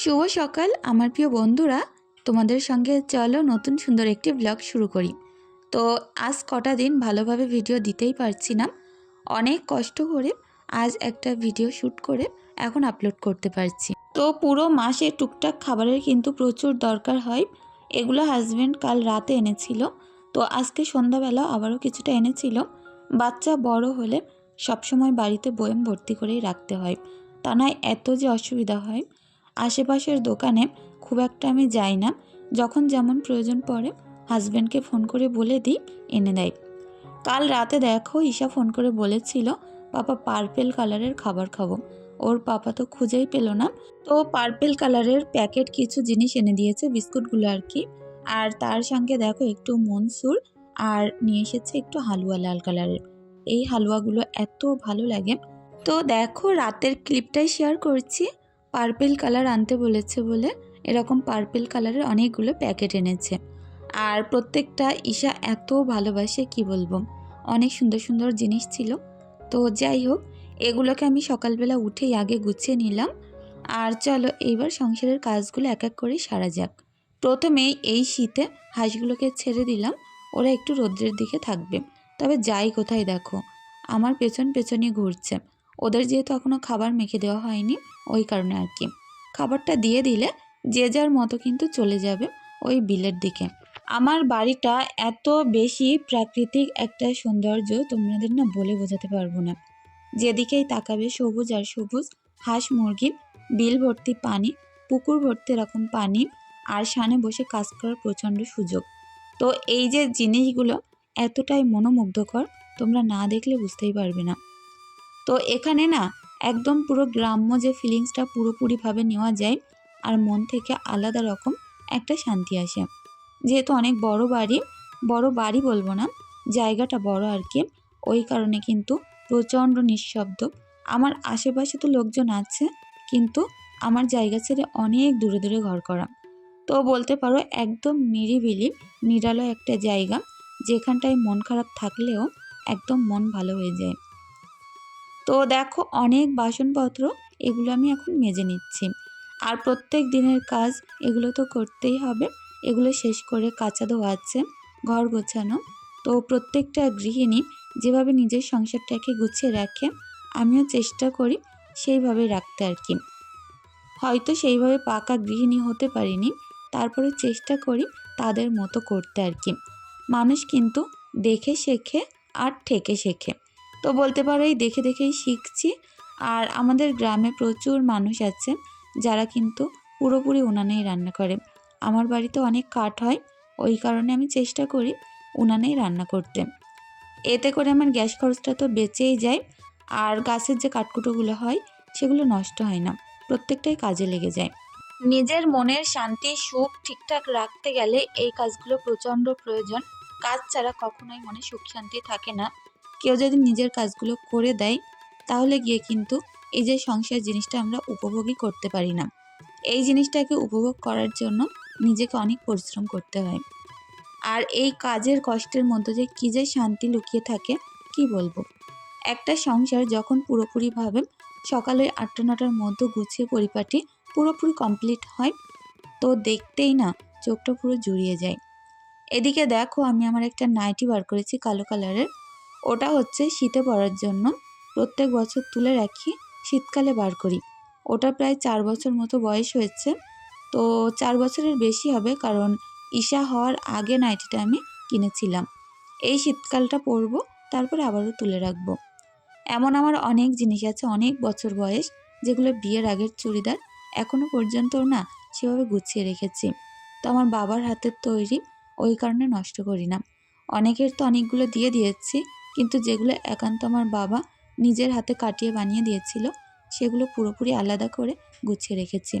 শুভ সকাল, আমার প্রিয় বন্ধুরা। তোমাদের সঙ্গে চলো নতুন সুন্দর একটি ব্লগ শুরু করি। তো আজ কটা দিন ভালোভাবে ভিডিও দিতেই পারছি না। অনেক কষ্ট করে আজ একটা ভিডিও শ্যুট করে এখন আপলোড করতে পারছি। তো পুরো মাসে টুকটাক খাবারের কিন্তু প্রচুর দরকার হয়। এগুলো হাজব্যান্ড কাল রাতে এনেছিল। তো আজকে সন্ধ্যাবেলা আবারও কিছুটা এনেছিল। বাচ্চা বড় হলে সবসময় বাড়িতে বয়ম ভর্তি করেই রাখতে হয়। তা নয়, এত যে অসুবিধা হয়। আশেপাশের দোকানে খুব একটা আমি যাই না। যখন যেমন প্রয়োজন পড়ে হাজব্যান্ডকে ফোন করে বলে দিই, এনে দেয়। কাল রাতে দেখো, ঈশা ফোন করে বলেছিল, পাপা পার্পেল কালারের খাবার খাব। ওর পাপা তো খুঁজেই পেল না। তো পার্পেল কালারের প্যাকেট কিছু জিনিস এনে দিয়েছে, বিস্কুটগুলো আর কি। আর তার সঙ্গে দেখো, একটু মনসুর আর নিয়ে এসেছে একটু হালুয়া লাল কালারের এই হালুয়াগুলো এত ভালো লাগে। তো দেখো, রাতের ক্লিপটাই শেয়ার করছি। পার্পেল কালার আনতে বলেছে বলে এরকম পার্পেল কালারের অনেকগুলো প্যাকেট এনেছে। আর প্রত্যেকটা ঈশা এত ভালোবাসে, কি বলব? অনেক সুন্দর সুন্দর জিনিস ছিল। তো যাই হোক, এগুলোকে আমি সকালবেলা উঠেই আগে গুছিয়ে নিলাম। আর চলো এইবার সংসারের কাজগুলো এক এক করে সারা যাক। প্রথমেই এই শীতে হাঁসগুলোকে ছেড়ে দিলাম। ওরা একটু রোদ্রের দিকে থাকবে। তবে যাই কোথায় দেখো, আমার পেছন পেছনই ঘুরছে। ওদের যেহেতু এখনও খাবার মেখে দেওয়া হয়নি ওই কারণে আর কি। খাবারটা দিয়ে দিলে যে যার মতো কিন্তু চলে যাবে ওই বিলের দিকে। আমার বাড়িটা এত বেশি প্রাকৃতিক একটা সৌন্দর্য তোমাদের না বলে বোঝাতে পারব না। যেদিকেই তাকাবে সবুজ আর সবুজ, হাঁস মুরগি, বিল ভর্তি পানি, পুকুর ভর্তি এরকম পানি আর সানে বসে কাজ করার প্রচণ্ড সুযোগ। তো এই যে জিনিসগুলো এতটাই মনোমুগ্ধকর, তোমরা না দেখলে বুঝতেই পারবে না। তো এখানে না একদম পুরো গ্রাম্য যে ফিলিংসটা পুরোপুরিভাবে নেওয়া যায় আর মন থেকে আলাদা রকম একটা শান্তি আসে। যেহেতু অনেক বড় বাড়ি বড় বাড়ি বলব না, জায়গাটা বড় আর কি। ওই কারণে কিন্তু প্রচণ্ড নিঃশব্দ। আমার আশেপাশে তো লোকজন আছে, কিন্তু আমার জায়গা ছেড়ে অনেক দূরে দূরে ঘর করা। তো বলতে পারো একদম নিরিবিলি, নিরালয় একটা জায়গা, যেখানটায় মন খারাপ থাকলেও একদম মন ভালো হয়ে যায়। তো দেখো অনেক বাসনপত্র, এগুলো আমি এখন মেজে নিচ্ছি। আর প্রত্যেক দিনের কাজ এগুলো তো করতেই হবে, এগুলো শেষ করে কাঁচা ধোয়া আছে, ঘর গোছানো। তো প্রত্যেকটা গৃহিণী যেভাবে নিজের সংসারটাকে গুছিয়ে রাখে, আমিও চেষ্টা করি সেইভাবে রাখতে আর কি। হয়তো সেইভাবে পাকা গৃহিণী হতে পারিনি, তারপরে চেষ্টা করি তাদের মতো করতে আর কি। মানুষ কিন্তু দেখে শেখে আর ঠেকে শেখে। তো বলতে পারো এই দেখে দেখেই শিখছি। আর আমাদের গ্রামে প্রচুর মানুষ আছে যারা কিন্তু পুরোপুরি উনানেই রান্না করে। আমার বাড়িতে অনেক কাঠ হয়, ওই কারণে আমি চেষ্টা করি উনানেই রান্না করতে। এতে করে আমার গ্যাস খরচটা তো বেঁচেই যায়, আর গাছের যে কাঠকুটোগুলো হয় সেগুলো নষ্ট হয় না, প্রত্যেকটাই কাজে লেগে যায়। নিজের মনের শান্তি, সুখ ঠিকঠাক রাখতে গেলে এই কাজগুলো প্রচণ্ড প্রয়োজন। কাজ ছাড়া কখনোই মনে সুখ শান্তি থাকে না। কেউ যদি নিজের কাজগুলো করে দেয়, তাহলে গিয়ে কিন্তু এই যে সংসার জিনিসটা আমরা উপভোগই করতে পারি না। এই জিনিসটাকে উপভোগ করার জন্য নিজেকে অনেক পরিশ্রম করতে হয়। আর এই কাজের কষ্টের মধ্যে যে কী যে শান্তি লুকিয়ে থাকে, কি বলব? একটা সংসার যখন পুরোপুরিভাবে সকালে আটটা নটার মধ্যে গুছিয়ে পরিপাটি পুরোপুরি কমপ্লিট হয়, তো দেখতেই না চোখটা পুরো জুড়িয়ে যায়। এদিকে দেখো আমি আমার একটা নাইটি বার করেছি কালো কালারের। ওটা হচ্ছে শীতে পরার জন্য। প্রত্যেক বছর তুলে রাখি, শীতকালে বার করি। ওটা প্রায় চার বছর মতো বয়স হয়েছে। তো চার বছরের বেশি হবে কারণ ঈশা হওয়ার আগে নাইটিটা আমি কিনেছিলাম। এই শীতকালটা পরবো, তারপরে আবারও তুলে রাখব। এমন আমার অনেক জিনিস আছে, অনেক বছর বয়স, যেগুলো বিয়ের আগের চুড়িদার এখনও পর্যন্ত না, সেভাবে গুছিয়ে রেখেছি। তো আমার বাবার হাতের তৈরি, ওই কারণে নষ্ট করি না। অনেকের তো অনেকগুলো দিয়ে দিয়েছি কিন্তু যেগুলো একান্ত আমার বাবা নিজের হাতে কাটিয়ে বানিয়ে দিয়েছিল, সেগুলো পুরোপুরি আলাদা করে গুছিয়ে রেখেছি।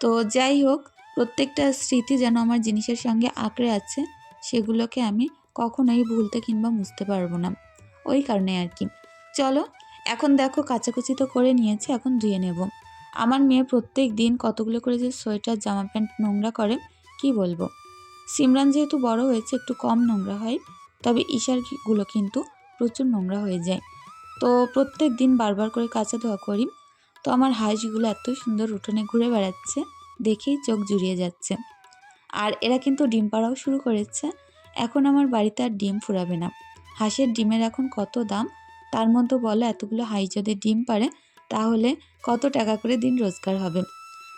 তো যাই হোক, প্রত্যেকটা স্মৃতি যেন আমার জিনিসের সঙ্গে আঁকড়ে আছে, সেগুলোকে আমি কখনোই ভুলতে কিংবা মুছতে পারব না। ওই কারণে আর কি। চলো, এখন দেখো কাচাকুচি তো করে নিয়েছি, এখন ধুয়ে নেব। আমার মেয়ে প্রত্যেক দিন কতগুলো করে যে সোয়েটার, জামা প্যান্ট নোংরা করে, কি বলব? সিমরান যেহেতু বড় হয়েছে, একটু কম নোংরা হয় তবে ঈশারগুলো কিন্তু প্রচুর নোংরা হয়ে যায়। তো প্রত্যেক দিন বারবার করে কাঁচা ধোয়া করি। তো আমার হাঁসগুলো এত সুন্দর উঠোনে ঘুরে বেড়াচ্ছে, দেখেই চোখ জুড়িয়ে যাচ্ছে। আর এরা কিন্তু ডিম পাড়াও শুরু করেছে। এখন আমার বাড়িতে আর ডিম ফুরাবে না। হাঁসের ডিমের এখন কত দাম? তার মধ্যে বলো, এতগুলো হাঁস যদি ডিম পারে তাহলে কত টাকা করে দিন রোজগার হবে?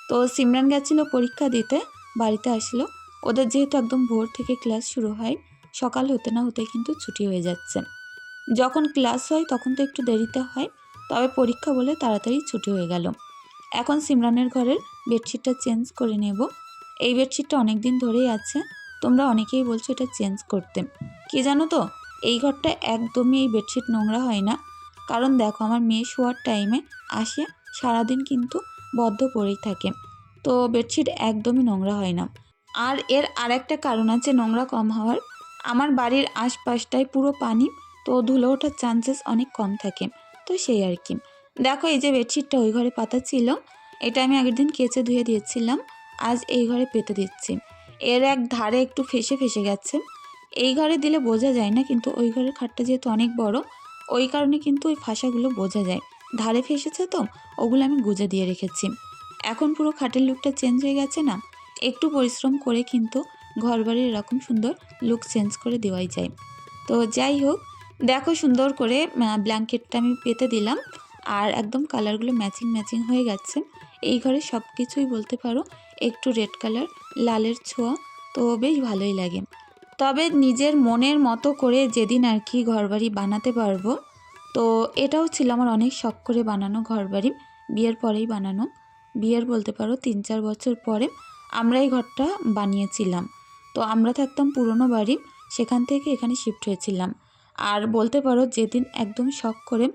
তো সিমরান গেছিল পরীক্ষা দিতে, বাড়িতে আসলো। ওদের যেহেতু একদম ভোর থেকে ক্লাস শুরু হয় সকাল হতে না হতে কিন্তু ছুটি হয়ে যাচ্ছে। যখন ক্লাস হয় তখন তো একটু দেরিতে হয়, তবে পরীক্ষা বলে তাড়াতাড়ি ছুটি হয়ে গেল। এখন সিমরানের ঘরের বেডশিটটা চেঞ্জ করে নেব। এই বেডশিটটা অনেক দিন ধরেই আছে, তোমরা অনেকেই বলছো এটা চেঞ্জ করতে। কি জানো তো, এই ঘরটা একদমই এই বেডশিট নোংরা হয় না। কারণ দেখো আমার মেয়ে শোয়ার টাইমে আসে, সারাদিন কিন্তু বদ্ধ পড়েই থাকে। তো বেডশিট একদমই নোংরা হয় না। আর এর আরেকটা কারণ আছে নোংরা কম হওয়ার। আমার বাড়ির আশপাশটায় পুরো পানি, তো ধুলো ওঠার চান্সেস অনেক কম থাকে। তো সেই আর কি। দেখো, এই যে বেডশিটটা ওই ঘরে পাতা ছিল, এটা আমি আগের দিন কেচে ধুয়ে দিয়েছিলাম, আজ এই ঘরে পেতে দিচ্ছি। এর এক ধারে একটু ফেসে ফেসে গেছে। এই ঘরে দিলে বোঝা যায় না, কিন্তু ওই ঘরের খাটটা যেহেতু অনেক বড়, ওই কারণে কিন্তু ওই ফাঁসাগুলো বোঝা যায়। ধারে ফেসেছে তো, ওগুলো আমি গুজে দিয়ে রেখেছি। এখন পুরো খাটের লুকটা চেঞ্জ হয়ে গেছে না? একটু পরিশ্রম করে কিন্তু ঘর বাড়ির এরকম সুন্দর লুক চেঞ্জ করে দেওয়াই যায়। তো যাই হোক, দেখো সুন্দর করে ব্ল্যাঙ্কেটটা আমি পেতে দিলাম আর একদম কালারগুলো ম্যাচিং ম্যাচিং হয়ে গেছে। এই ঘরে সব কিছুই বলতে পারো, একটু রেড কালার লালের ছোঁয়া, তো বেশ ভালোই লাগে। তবে নিজের মনের মতো করে যেদিন আর কি ঘরবাড়ি বানাতে পারব, তো এটাও ছিল আমার অনেক শখ করে বানানো ঘরবাড়ি, বিয়ের পরেই বানানো। বিয়ের বলতে পারো তিন চার বছর পরে আমরা এই ঘরটা বানিয়েছিলাম। তো আমরা থাকতাম পুরনো বাড়ি, সেখান থেকে এখানে শিফট হয়েছিলাম। আর বলতে পারো যেদিন একদম শখ করে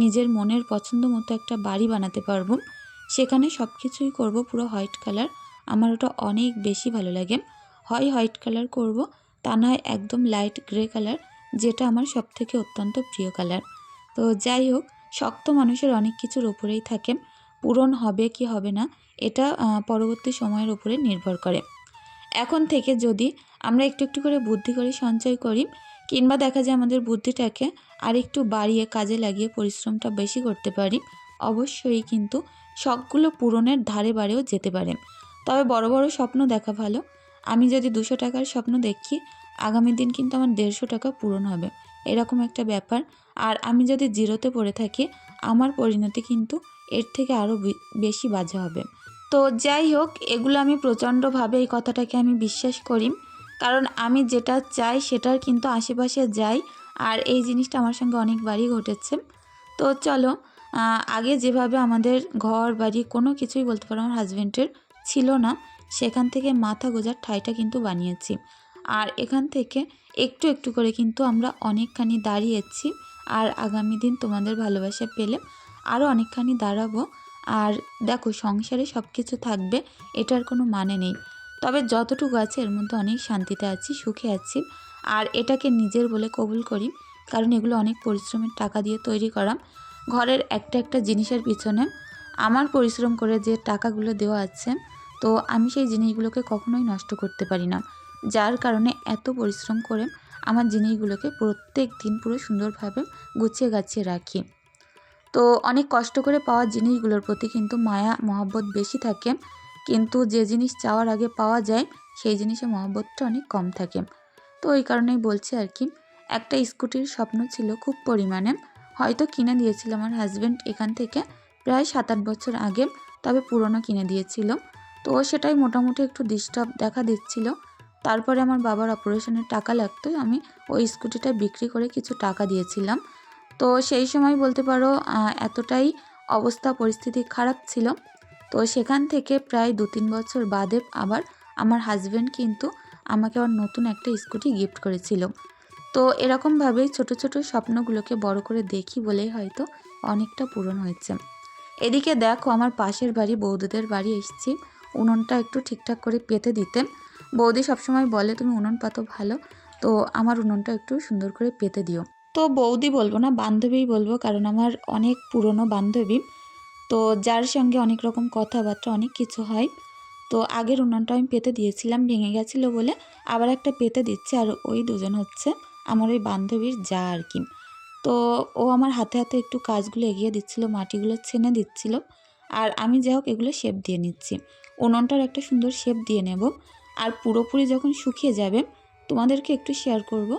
নিজের মনের পছন্দ মতো একটা বাড়ি বানাতে পারব, সেখানে সব কিছুই করব পুরো হোয়াইট কালার আমার ওটা অনেক বেশি ভালো লাগে। হয় হোয়াইট কালার করব, তা নয় একদম লাইট গ্রে কালার যেটা আমার সব থেকে অত্যন্ত প্রিয় কালার তো যাই হোক, শক্ত মানুষের অনেক কিছুর ওপরেই থাকে। পূরণ হবে কি হবে না, এটা পরবর্তী সময়ের উপরে নির্ভর করে। এখন থেকে যদি আমরা একটু একটু করে বুদ্ধি করে সঞ্চয় করি, কিংবা দেখা যায় আমাদের বুদ্ধিটাকে আর একটু বাড়িয়ে কাজে লাগিয়ে পরিশ্রমটা বেশি করতে পারি, অবশ্যই কিন্তু শখগুলো পূরণের ধারে বাড়েও যেতে পারে। তবে বড় বড় স্বপ্ন দেখা ভালো। আমি যদি দুশো টাকার স্বপ্ন দেখি, আগামী দিন কিন্তু আমার দেড়শো টাকা পূরণ হবে। এরকম একটা ব্যাপার। আর আমি যদি জিরোতে পড়ে থাকি, আমার পরিণতি কিন্তু এর থেকে আরও বেশি বাজে হবে। তো যাই হোক, এগুলো আমি প্রচণ্ডভাবে এই কথাটাকে আমি বিশ্বাস করি। কারণ আমি যেটা চাই সেটার কিন্তু আশেপাশে যাই, আর এই জিনিসটা আমার সঙ্গে অনেকবারই ঘটেছে। তো চলো আগে যেভাবে আমাদের ঘর, বাড়ি কোনো কিছুই বলতে পারো আমার হাজব্যান্ডের ছিল না, সেখান থেকে মাথা গোজার ঠাইটা কিন্তু বানিয়েছি। আর এখান থেকে একটু একটু করে কিন্তু আমরা অনেকখানি দাঁড়িয়েছি, আর আগামী দিন তোমাদের ভালোবাসা পেলে আরও অনেকখানি দাঁড়াবো। আর দেখো সংসারে সব কিছু থাকবে, এটার কোনো মানে নেই। তবে যতটুকু আছে এর মধ্যে অনেক শান্তিতে আছি, সুখে আছি। আর এটাকে নিজের বলে কবুল করি, কারণ এগুলো অনেক পরিশ্রমের টাকা দিয়ে তৈরি করা। ঘরের একটা একটা জিনিসের পিছনে আমার পরিশ্রম করে যে টাকাগুলো দেওয়া আছে, তো আমি সেই জিনিসগুলোকে কখনোই নষ্ট করতে পারি না। যার কারণে এত পরিশ্রম করে আমার জিনিসগুলোকে প্রত্যেক দিন পুরো সুন্দরভাবে গুছিয়ে গাছিয়ে রাখি। তো অনেক কষ্ট করে পাওয়া জিনিসগুলোর প্রতি কিন্তু মায়া, মহব্বত বেশি থাকে। কিন্তু যে জিনিস চাওয়ার আগে পাওয়া যায়, সেই জিনিসে মহব্বতটা অনেক কম থাকে। তো ওই কারণেই বলছি আর কি, একটা স্কুটির স্বপ্ন ছিল খুব পরিমাণে। হয়তো কিনে দিয়েছিল আমার হাজব্যান্ড এখান থেকে প্রায় সাত আট বছর আগে, তবে পুরনো কিনে দিয়েছিল। তো সেটাই মোটামুটি একটু ডিস্টার্ব দেখা দিচ্ছিল। তারপরে আমার বাবার অপারেশনের টাকা লাগতো, আমি ওই স্কুটিটা বিক্রি করে কিছু টাকা দিয়েছিলাম। তো সেই সময় বলতে পারো এতটাই অবস্থা, পরিস্থিতি খারাপ ছিল। তো সেখান থেকে প্রায় দু তিন বছর বাদে আবার আমার হাজব্যান্ড কিন্তু আমাকে আবার নতুন একটা স্কুটি গিফট করেছিল। তো এরকমভাবেই ছোট ছোট স্বপ্নগুলোকে বড় করে দেখি বলেই হয়তো অনেকটা পূরণ হয়েছে। এদিকে দেখো, আমার পাশের বাড়ি, বৌদিদের বাড়ি এসেছি। উনুনটা একটু ঠিকঠাক করে পেতে দিতে। বৌদি সবসময় বলে, তুমি উনুন পাতো ভালো, তো আমার উনুনটা একটু সুন্দর করে পেতে দিও। তো বৌদি বলব না, বান্ধবীই বলব, কারণ আমার অনেক পুরনো বান্ধবী। তো যার সঙ্গে অনেক রকম কথাবার্তা, অনেক কিছু হয়। তো আগের উনুনটা আমি পেতে দিয়েছিলাম, ভেঙে গেছিল বলে আবার একটা পেতে দিচ্ছে, আর ওই দুজন হচ্ছে আমার ওই বান্ধবীর যা আর কি। তো ও আমার হাতে হাতে একটু কাজগুলো এগিয়ে দিচ্ছিল, মাটিগুলো ছেনে দিচ্ছিল, আর আমি যাই হোক এগুলো শেপ দিয়ে নিচ্ছি। উনুনটার একটা সুন্দর শেপ দিয়ে নেব, আর পুরোপুরি যখন শুকিয়ে যাবে, তোমাদেরকে একটু শেয়ার করব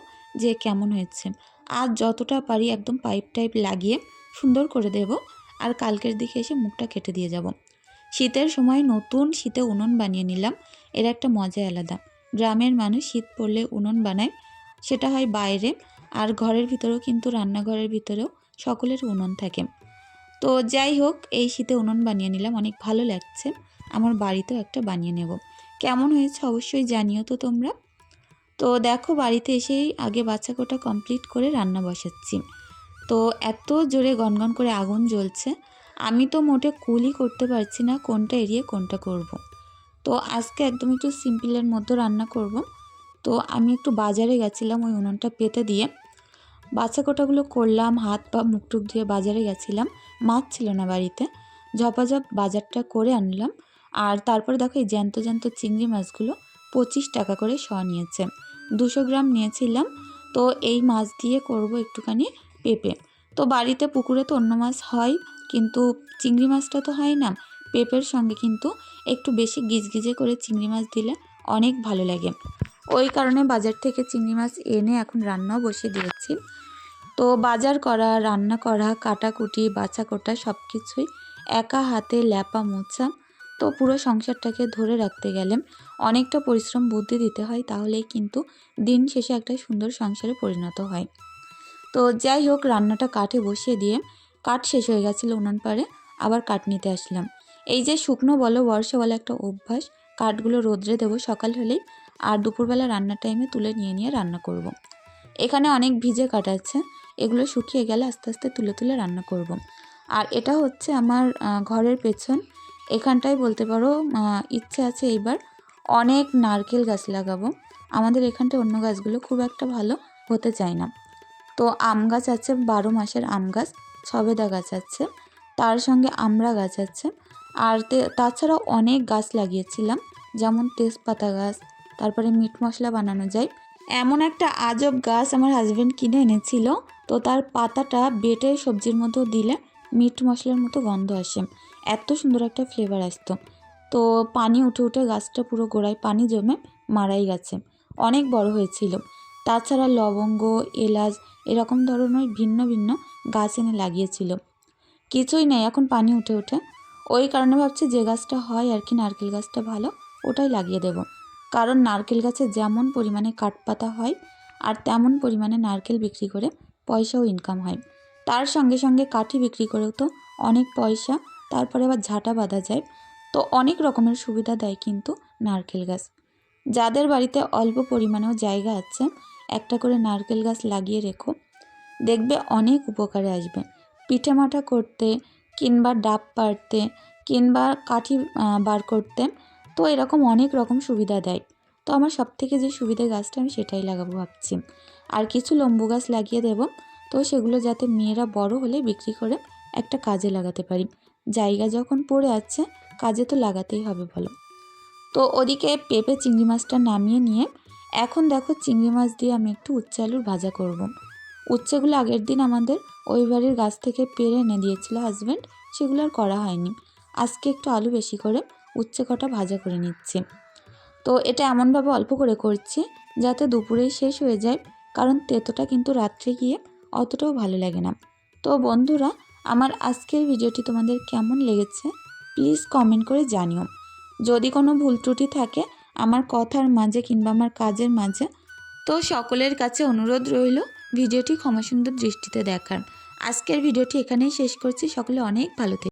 যে কেমন হয়েছে। আর যতটা পারি একদম পাইপ টাইপ লাগিয়ে সুন্দর করে দেব আর কালকের দিকে এসে মুখটা কেটে দিয়ে যাব। শীতের সময় নতুন শীতে উনুন বানিয়ে নিলাম, এর একটা মজা আলাদা। গ্রামের মানুষ শীত পড়লে উনুন বানায়, সেটা হয় বাইরে আর ঘরের ভিতরেও কিন্তু রান্নাঘরের ভিতরেও সকলের উনুন থাকে। তো যাই হোক, এই শীতে উনুন বানিয়ে নিলাম, অনেক ভালো লাগছে। আমার বাড়িতেও একটা বানিয়ে নেব। কেমন হয়েছে অবশ্যই জানিও তো তোমরা। তো দেখো বাড়িতে এসেই আগে বাচ্চা কোটা কমপ্লিট করে রান্না বসাচ্ছি। তো এত জোরে গনগন করে আগুন জ্বলছে, আমি তো মোটে কুলই করতে পারছি না কোনটা এড়িয়ে কোনটা করব। তো আজকে একদম একটু সিম্পলের মধ্যে রান্না করব। তো আমি একটু বাজারে গেছিলাম ওই উনুনটা পেতে দিয়ে। বাচ্চা কোটাগুলো করলাম, হাত পা মুখ টুক ধুয়ে বাজারে গেছিলাম, মাছ ছিল না বাড়িতে। ঝপাঝপ বাজারটা করে আনলাম। আর তারপরে দেখো এই জ্যান্ত জ্যান্ত চিংড়ি মাছগুলো পঁচিশ টাকা করে শ নিয়েছে। দুশো গ্রাম নিয়েছিলাম। তো এই মাছ দিয়ে করব একটুখানি পেঁপে। তো বাড়িতে পুকুরে তো অন্য মাছ হয়, কিন্তু চিংড়ি মাছটা তো হয় না। পেঁপের সঙ্গে কিন্তু একটু বেশি গিজগিজে করে চিংড়ি মাছ দিলে অনেক ভালো লাগে। ওই কারণে বাজার থেকে চিংড়ি মাছ এনে এখন রান্নাও বসিয়ে দিয়েছি। তো বাজার করা, রান্না করা, কাটাকুটি বাছা কোটা সব কিছুই একা হাতে ল্যাপা মোছা তো পুরো সংসারটাকে ধরে রাখতে গেলে অনেকটা পরিশ্রম, বুদ্ধি দিতে হয়, তাহলেই কিন্তু দিন শেষে একটা সুন্দর সংসারে পরিণত হয় তো যাই হোক, রান্নাটা কাঠে বসিয়ে দিয়ে কাঠ শেষ হয়ে গেছিল উনান পাড়ে, আবার কাঠ নিতে আসলাম এই যে শুকনো বলো, বর্ষা বলো একটা অভ্যাস, কাঠগুলো রোদ্রে দেবো সকাল হলেই আর দুপুরবেলা রান্নার টাইমে তুলে নিয়ে নিয়ে রান্না করব। এখানে অনেক ভিজে কাঠ আছে, এগুলো শুকিয়ে গেলে আস্তে আস্তে তুলে তুলে রান্না করব। আর এটা হচ্ছে আমার ঘরের পেছন এখানটাই বলতে পারো ইচ্ছে আছে এইবার অনেক নারকেল গাছ লাগাবো। আমাদের এখানটা অন্য গাছগুলো খুব একটা ভালো হতে চায় না। তো আম গাছ আছে, বারো মাসের আম গাছ, সবেদা গাছ আছে, তার সঙ্গে আমড়া গাছ আছে, আর তাছাড়াও অনেক গাছ লাগিয়েছিলাম, যেমন তেজপাতা গাছ, তারপরে মিট মশলা বানানো যায়। এমন একটা আজব গাছ আমার হাজব্যান্ড কিনে এনেছিল, তো তার পাতাটা বেটে সবজির মতো দিলে মিট মশলার মতো গন্ধ আসে। এত সুন্দর একটা ফ্লেভার আসতো। তো পানি উঠে উঠে গাছটা পুরো গোড়ায় পানি জমে মারাই গেছে। অনেক বড় হয়েছিল। তাছাড়া লবঙ্গ, এলাচ এরকম ধরনের ভিন্ন ভিন্ন গাছ এনে লাগিয়েছিল। কিছুই নেই, এখন পানি উঠে উঠে। ওই কারণে ভাবছি যে গাছটা হয় আর কি নারকেল গাছটা ভালো, ওটাই লাগিয়ে দেব। কারণ নারকেল গাছে যেমন পরিমাণে কাঠপাতা হয় আর তেমন পরিমাণে নারকেল বিক্রি করে পয়সাও ইনকাম হয়। তার সঙ্গে সঙ্গে কাঠি বিক্রি করেও তো অনেক পয়সা, তারপরে আবার ঝাঁটা বাঁধা যায়। তো অনেক রকমের সুবিধা দেয় কিন্তু নারকেল গাছ। যাদের বাড়িতে অল্প পরিমাণেও জায়গা আছে, একটা করে নারকেল গাছ লাগিয়ে রেখো। দেখবে অনেক উপকারে আসবে। পিঠে মাঠা করতে কিংবা ডাব পাড়তে কিংবা কাঠি বার করতে তো এরকম অনেক রকম সুবিধা দেয়। তো আমার সব থেকে যে সুবিধা গাছটা আমি সেটাই লাগাবো ভাবছি। আর কিছু লম্বু গাছ লাগিয়ে দেব। তো সেগুলো যাতে মেয়েরা বড় হলে বিক্রি করে একটা কাজে লাগাতে পারি। জায়গা যখন পড়ে আছে, কাজে তো লাগাতেই হবে বলো। তো ওদিকে পেঁপে চিংড়ি মাছটা নামিয়ে নিয়ে, এখন দেখো চিংড়ি মাছ দিয়ে আমি একটু উচ্ছে আলুর ভাজা করব। উচ্ছেগুলো আগের দিন আমাদের ওই বাড়ির গাছ থেকে পেরে এনে দিয়েছিল হাজব্যান্ড সেগুলো আর করা হয়নি। আজকে একটু আলু বেশি করে উচ্ছে কটা ভাজা করে নিচ্ছি। তো এটা এমনভাবে অল্প করে করছি, যাতে দুপুরেই শেষ হয়ে যায়, কারণ তেতোটা কিন্তু রাত্রে গিয়ে অতটাও ভালো লাগে না। তো বন্ধুরা, আমার আজকের ভিডিওটি তোমাদের কেমন লেগেছে প্লিজ কমেন্ট করে জানিও। যদি কোনো ভুল ত্রুটি থাকে আমার কথার মাঝে কিংবা আমার কাজের মাঝে, তো সকলের কাছে অনুরোধ রইল ভিডিওটি ক্ষমাসুন্দর দৃষ্টিতে দেখার। আজকের ভিডিওটি এখানেই শেষ করছি। সকলে অনেক ভালো থেকে।